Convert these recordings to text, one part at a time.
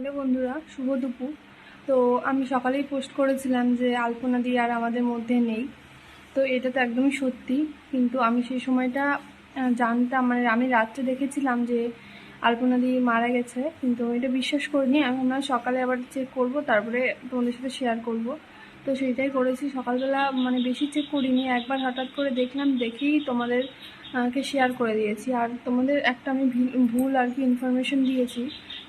Hello বন্ধুরা, শুভ দুপুর। তো আমি সকালেই পোস্ট করেছিলাম যে আলপনা দি আর আমাদের মধ্যে নেই। তো এটা তো একদমই সত্যি, কিন্তু আমি সেই সময়টা জানতাম মানে আমি রাত্রে দেখেছিলাম যে আলপনা দিয়ে মারা গেছে, কিন্তু এটা বিশ্বাস করিনি। আমি ভাবলাম সকালে আবার চেক করব, তারপরে তোমাদের সাথে শেয়ার করব। তো সেইটাই করেছি। সকালবেলা মানে বেশি চেক করিনি, একবার হঠাৎ করে দেখলাম, দেখেই তোমাদের কে শেয়ার করে দিয়েছি। আর তোমাদের একটা আমি ভুল আর কি ইনফরমেশন দিয়েছি।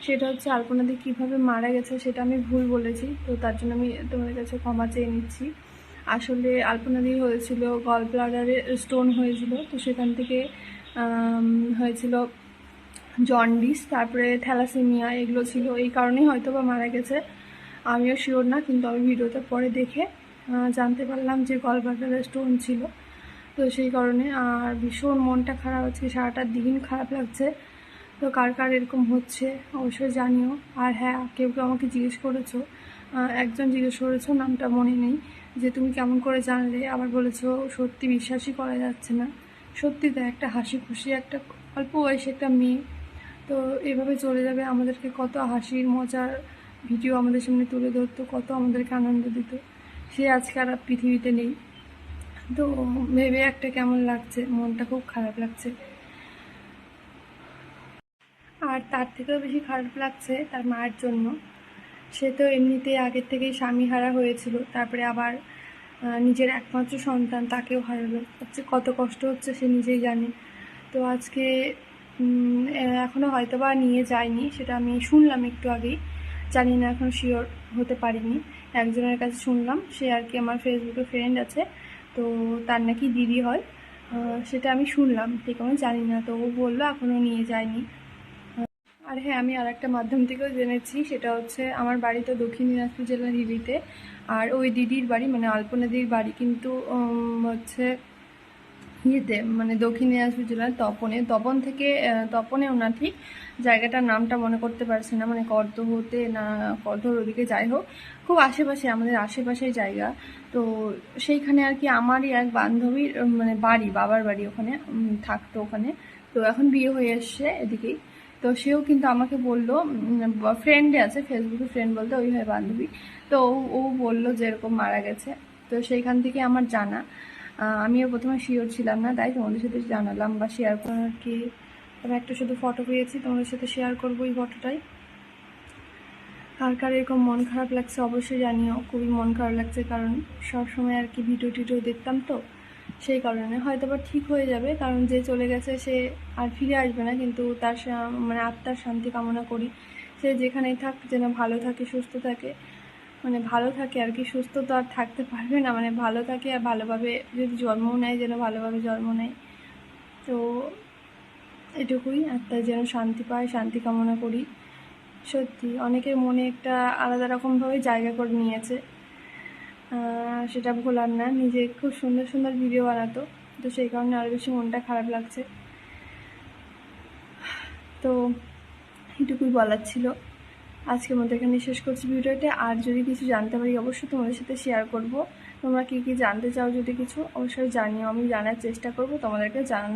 সেটা হচ্ছে আলপনাদি কীভাবে মারা গেছে সেটা আমি ভুল বলেছি, তো তার জন্য আমি তোমাদের কাছে ক্ষমা চেয়ে নিচ্ছি। আসলে আলপনাদি হয়েছিল গল ব্লাডারে স্টোন হয়েছিল, তো সেখান থেকে হয়েছিল জন্ডিস, তারপরে থ্যালাসেমিয়া, এগুলো ছিল। এই কারণেই হয়তো বা মারা গেছে, আমিও শিওর না, কিন্তু আমি ভিডিওতে পরে দেখে জানতে পারলাম যে গল ব্লাডারে স্টোন ছিল। তো সেই কারণে আর ভীষণ মনটা খারাপ আছে সারাটা দিন খারাপ লাগছে। তো কার কার এরকম হচ্ছে, অবশ্যই জানিও। আর হ্যাঁ কেউ কেউ আমাকে জিজ্ঞেস করেছ। একজন জিজ্ঞেস করেছ, নামটা মনে নেই। যে তুমি কেমন করে জানলে, আবার বলেছ সত্যি বিশ্বাসই করা যাচ্ছে না। সত্যি তো একটা হাসি খুশি, একটা অল্প বয়সী একটা মেয়ে। তো এভাবে চলে যাবে আমাদেরকে, কত হাসির মজার ভিডিও আমাদের সামনে তুলে ধরতো, কত আমাদেরকে আনন্দ দিত। সে আজকে আর পৃথিবীতে নেই। তো ভেবে একটা কেমন লাগছে, মনটা খুব খারাপ লাগছে। আর তার থেকেও বেশি খারাপ লাগছে তার মায়ের জন্য। সে তো এমনিতেই আগের থেকেই স্বামী হারা হয়েছিল তারপরে আবার নিজের একমাত্র সন্তান তাকেও হারালো। হচ্ছে কত কষ্ট হচ্ছে সে নিজেই জানে। তো আজকে উম, এ- এখনও হয়তো বা নিয়ে যায়নি সেটা আমি শুনলাম একটু আগেই। জানি না এখন শিওর হতে পারিনি। একজনের কাছে শুনলাম সে আর কি আমার ফেসবুকে ফ্রেন্ড আছে তো তার নাকি দিদি হয়। সেটা আমি শুনলাম ঠিক আমি জানি না। তো ও বলল এখনও নিয়ে যায়নি। আর হ্যাঁ আমি আর একটা মাধ্যম থেকেও জেনেছি, সেটা হচ্ছে আমার বাড়ি তো দক্ষিণ দিনাজপুর জেলার হিলিতে। আর ওই দিদির বাড়ি মানে আলপনাদির বাড়ি, কিন্তু হচ্ছে ইয়েতে মানে দক্ষিণ দিনাজপুর জেলার তপনে। তপন থেকে তপনেও না ঠিক জায়গাটার নামটা মনে করতে পারছি না মানে কর্দ হতে না কর্দর ওদিকে, যাই হোক। খুব আশেপাশে, আমাদের আশেপাশেই জায়গা। তো সেইখানে আর কি আমারই এক বান্ধবীর মানে বাড়ি, বাবার বাড়ি ওখানে থাকতো ওখানে। তো এখন বিয়ে হয়ে এসছে এদিকেই। তো সেও কিন্তু আমাকে বলল ফ্রেন্ডে আছে ফেসবুকে ফ্রেন্ড বলতে ওই হয় বান্ধবী। তো ও- বলল যে এরকম মারা গেছে। তো সেইখান থেকে আমার জানা। আমিও প্রথমে শিওর ছিলাম না, তাই তোমাদের সাথে জানালাম বা শেয়ার করার কি আমি একটা শুধু ফটো পেয়েছি, তোমাদের সাথে শেয়ার করব এই ফটোটাই কার কার এরকম মন খারাপ লাগছে অবশ্যই জানিও। খুবই মন খারাপ লাগছে, কারণ সব সময় আর কি ভিডিও টিডিও দেখতাম তো। সেই কারণে হয়তো বা ঠিক হয়ে যাবে। কারণ যে চলে গেছে সে আর ফিরে আসবে না, কিন্তু তার মানে আত্মার শান্তি কামনা করি। সে যেখানেই থাক, যেন ভালো থাকে, সুস্থ থাকে। মানে ভালো থাকে আর কি, সুস্থ তো আর থাকতে পারবে না। মানে ভালো থাকে আর ভালোভাবে যদি জন্মও নেয়, যেন ভালোভাবে জন্ম নেয়। তো এটুকুই। আত্মায় যেন শান্তি পায়, শান্তি কামনা করি। সত্যি, অনেকের মনে একটা আলাদা রকমভাবে জায়গা করে নিয়েছে। সেটা ভোলার না, নিজে খুব সুন্দর সুন্দর ভিডিও বানাতো, তো সেই কারণে আরও বেশি মনটা খারাপ লাগছে। তো এটুকুই বলার ছিল। আজকের মধ্যে এখানে শেষ করছি ভিডিওটা। আর যদি কিছু জানতে পারি, অবশ্যই তোমাদের সাথে শেয়ার করব। তোমরা কি কি জানতে চাও যদি কিছু, অবশ্যই জানিও, আমি জানার চেষ্টা করব তোমাদেরকে জানানো